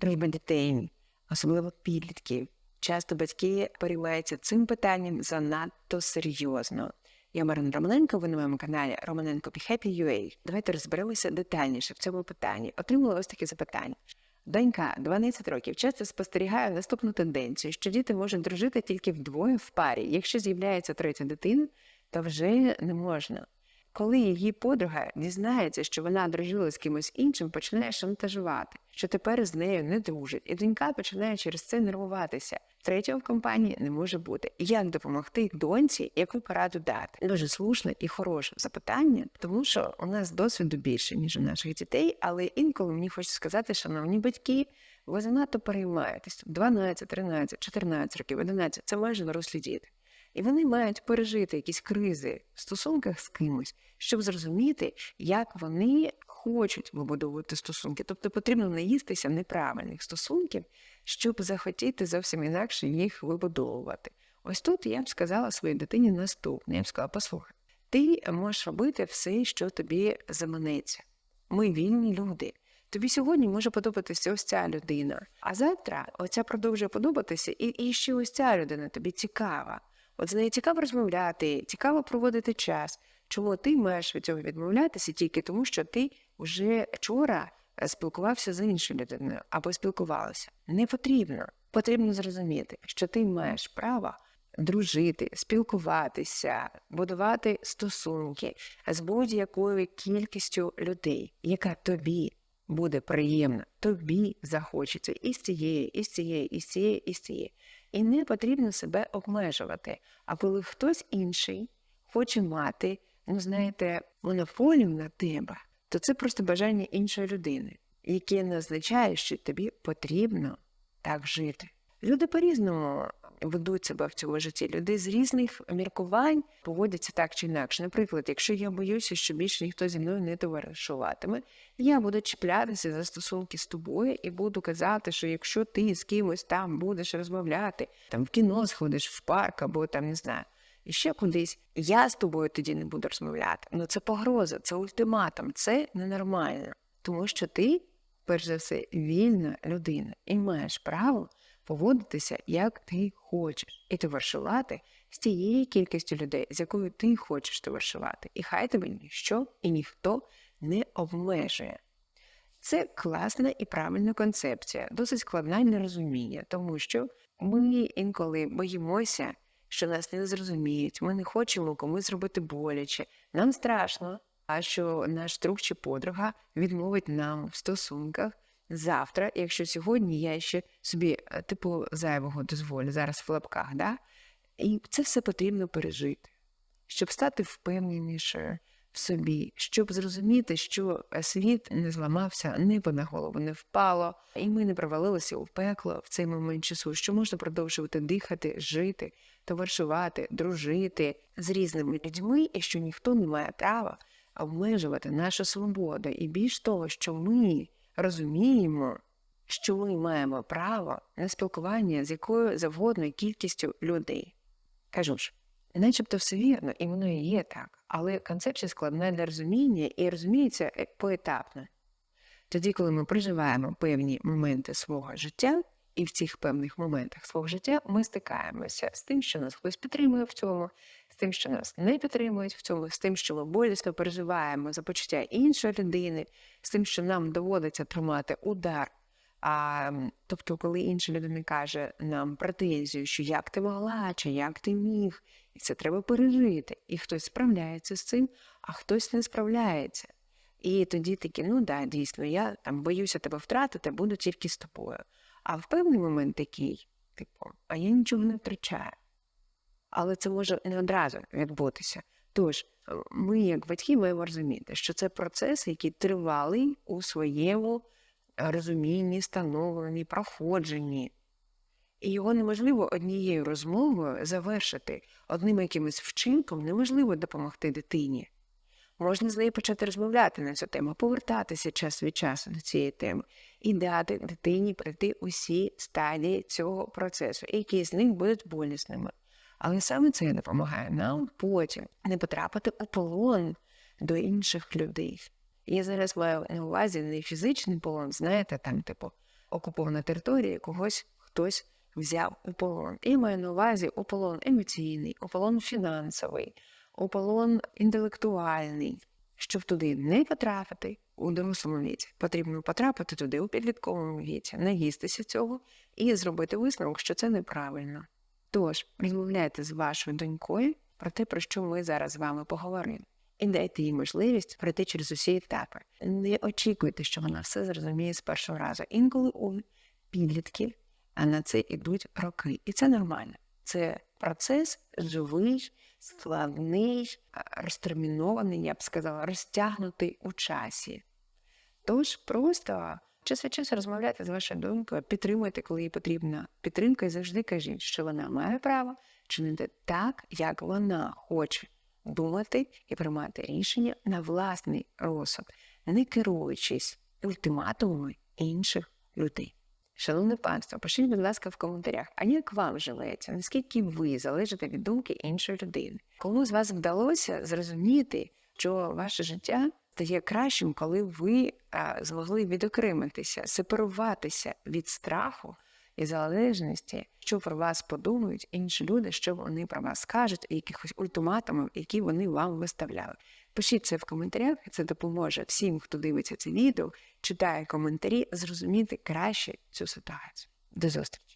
дружба дітей, особливо підлітків. Часто батьки переймаються цим питанням занадто серйозно. Я Марина Романенко, ви на моєму каналі Романенко Be Давайте розберемося детальніше в цьому питанні. Отримала ось таке запитання. Донька 12 років часто спостерігає наступну тенденцію, що діти можуть дружити тільки вдвоє в парі. Якщо з'являється третя дитина, то вже не можна. Коли її подруга дізнається, що вона дружила з кимось іншим, починає шантажувати, що тепер з нею не дружить, і донька починає через це нервуватися. Третього в компанії не може бути. Як допомогти доньці, яку пораду дати? Дуже слушне і хороше запитання, тому що у нас досвіду більше ніж у наших дітей, але інколи мені хочеться сказати, шановні батьки, ви занадто переймаєтесь 12, 13, 14 років, 11 – це майже дорослі діти. І вони мають пережити якісь кризи в стосунках з кимось, щоб зрозуміти, як вони хочуть вибудовувати стосунки. Тобто потрібно наїстися неправильних стосунків, щоб захотіти зовсім інакше їх вибудовувати. Ось тут я б сказала своїй дитині наступне. Я б сказала, послухай, ти можеш робити все, що тобі заманеться. Ми вільні люди. Тобі сьогодні може подобатися ось ця людина, а завтра оця продовжує подобатися, і, і ще ось ця людина тобі цікава. От з нею цікаво розмовляти, цікаво проводити час. Чому ти маєш від цього відмовлятися тільки тому, що ти вже вчора е, спілкувався з іншою людиною або спілкувалася? Не потрібно. Потрібно зрозуміти, що ти маєш право дружити, спілкуватися, будувати стосунки з будь-якою кількістю людей, яка тобі буде приємна, тобі захочеться і з цієї, і з цієї, і з цієї, і з цієї. І не потрібно себе обмежувати. А коли хтось інший хоче мати, ну знаєте, монополію на тебе, то це просто бажання іншої людини, яке не означає, що тобі потрібно так жити. Люди по-різному ведуть себе в цьому житті. Люди з різних міркувань поводяться так чи інакше. Наприклад, якщо я боюся, що більше ніхто зі мною не товаришуватиме, я буду чіплятися за стосунки з тобою і буду казати, що якщо ти з кимось там будеш розмовляти, там в кіно сходиш, в парк або там не знаю. І ще кудись я з тобою тоді не буду розмовляти. Ну це погроза, це ультиматум, це ненормально, тому що ти, перш за все, вільна людина і маєш право поводитися, як ти хочеш, і товаришувати з тією кількістю людей, з якою ти хочеш товаришувати. І хай тебе ніщо і ніхто не обмежує. Це класна і правильна концепція, досить складна і нерозуміння, тому що ми інколи боїмося, що нас не зрозуміють, ми не хочемо комусь зробити боляче. Нам страшно, а що наш друг чи подруга відмовить нам в стосунках завтра, якщо сьогодні я ще собі, е, типу, зайвого дозволю, зараз в лапках, да? і це все потрібно пережити, щоб стати впевненішою в собі, щоб зрозуміти, що світ не зламався, небо на голову не впало, і ми не провалилися у пекло в цей момент часу, що можна продовжувати дихати, жити, товаришувати, дружити з різними людьми, і що ніхто не має права обмежувати нашу свободу. І більш того, що ми розуміємо, що ми маємо право на спілкування з якою завгодною кількістю людей. Кажу ж, начебто все вірно, і воно і є так, але концепція складна для розуміння і розуміється е, поетапно. Тоді, коли ми проживаємо певні моменти свого життя, і в цих певних моментах свого життя ми стикаємося з тим, що нас хтось підтримує в цьому, з тим, що нас не підтримують в цьому, з тим, що ми болісно переживаємо за почуття іншої людини, з тим, що нам доводиться тримати удар. А, Тобто, коли інша людина каже нам претензію, що як ти могла, чи як ти міг, і це треба пережити. І хтось справляється з цим, а хтось не справляється. І тоді такі, ну да, дійсно, я там боюся тебе втратити, буду тільки з тобою. А в певний момент такий, типу, а я нічого не втрачаю. Але це може не одразу відбутися. Тож, ми, як батьки, маємо розуміти, що це процес, який тривалий у своєму розумінні, становленні, проходженні. І його неможливо однією розмовою завершити одним якимось вчинком, неможливо допомогти дитині. Можна з нею почати розмовляти на цю тему, повертатися час від часу до цієї теми і дати дитині пройти усі стадії цього процесу, які з них будуть болісними. Але саме це допомагає нам потім не потрапити у полон до інших людей. Я зараз маю на увазі не фізичний полон, знаєте, там, типу, окупована територія, когось хтось взяв у полон. І маю на увазі у полон емоційний, у полон фінансовий, у полон інтелектуальний. Щоб туди не потрапити у дорослому віці, потрібно потрапити туди у підлітковому віці, наїстися цього і зробити висновок, що це неправильно. Тож розмовляйте з вашою донькою про те, про що ми зараз з вами поговоримо, і дайте їй можливість пройти через усі етапи. Не очікуйте, що вона все зрозуміє з першого разу. Інколи у підлітків а на це йдуть роки, і це нормально. Це процес живий, складний, розтермінований, я б сказала, розтягнутий у часі. Тож просто час від часу розмовляйте з вашою донькою, підтримуйте, коли їй потрібна підтримка, і завжди кажіть, що вона має право чинити так, як вона хоче думати і приймати рішення на власний розсуд, не керуючись ультиматумами інших людей. Шановне панство, пишіть, будь ласка, в коментарях, а як вам живеться, наскільки ви залежите від думки іншої людини? Кому з вас вдалося зрозуміти, що ваше життя стає кращим, коли ви змогли відокремитися, сепаруватися від страху і залежності, що про вас подумають інші люди, що вони про вас скажуть, і якихось ультиматумів, які вони вам виставляли. Пишіть це в коментарях, це допоможе всім, хто дивиться це відео, читає коментарі, зрозуміти краще цю ситуацію. До зустрічі!